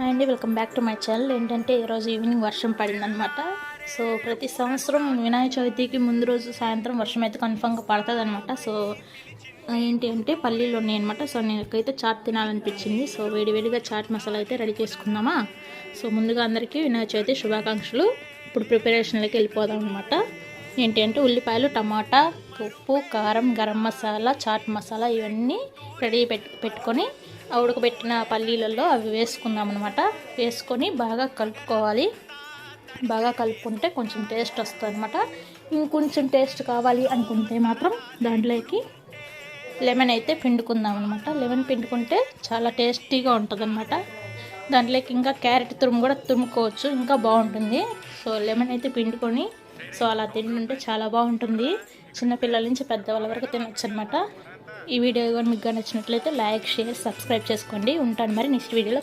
Hi అండి welcome back to my channel. ఏంటంటే ఈరోజు ఈవినింగ్ వర్షం పడిందనమాట సో ప్రతి సంవత్సరం వినాయక చవితికి ముందు రోజు సాయంత్రం వర్షం అయితే కన్ఫామ్గా పడుతుంది అనమాట సో ఏంటి అంటే పల్లీలు ఉన్నాయి అనమాట సో నేనకైతే చాట్ తినాలనిపించింది. సో వేడివేడిగా చాట్ మసాలా అయితే రెడీ చేసుకుందామా? సో ముందుగా అందరికీ వినాయక చవితి శుభాకాంక్షలు. ఇప్పుడు ప్రిపరేషన్లోకి వెళ్ళిపోదాం అనమాట ఏంటి అంటే ఉల్లిపాయలు టమాటా ఉప్పు కారం గరం మసాలా చాట్ మసాలా ఇవన్నీ రెడీ పెట్టు పెట్టుకొని ఉడకబెట్టిన పల్లీలలో అవి వేసుకుందాం అనమాట వేసుకొని బాగా కలుపుకోవాలి. బాగా కలుపుకుంటే కొంచెం టేస్ట్ వస్తుంది అనమాట ఇంకొంచెం టేస్ట్ కావాలి అనుకుంటే మాత్రం దాంట్లోకి లెమన్ అయితే పిండుకుందాం అనమాట లెమన్ పిండుకుంటే చాలా టేస్టీగా ఉంటుంది అనమాట దాంట్లోకి ఇంకా క్యారెట్ తురుము కూడా తురుముకోవచ్చు. ఇంకా బాగుంటుంది. సో లెమన్ అయితే పిండుకొని సో అలా తింటుంటే చాలా బాగుంటుంది. చిన్నపిల్లల నుంచి పెద్దవాళ్ళ వరకు తినొచ్చు అనమాట ఈ వీడియో కానీ మీకు నచ్చినట్లయితే లైక్ షేర్ సబ్స్క్రైబ్ చేసుకోండి. ఉంటాను మరి నెక్స్ట్ వీడియోలో.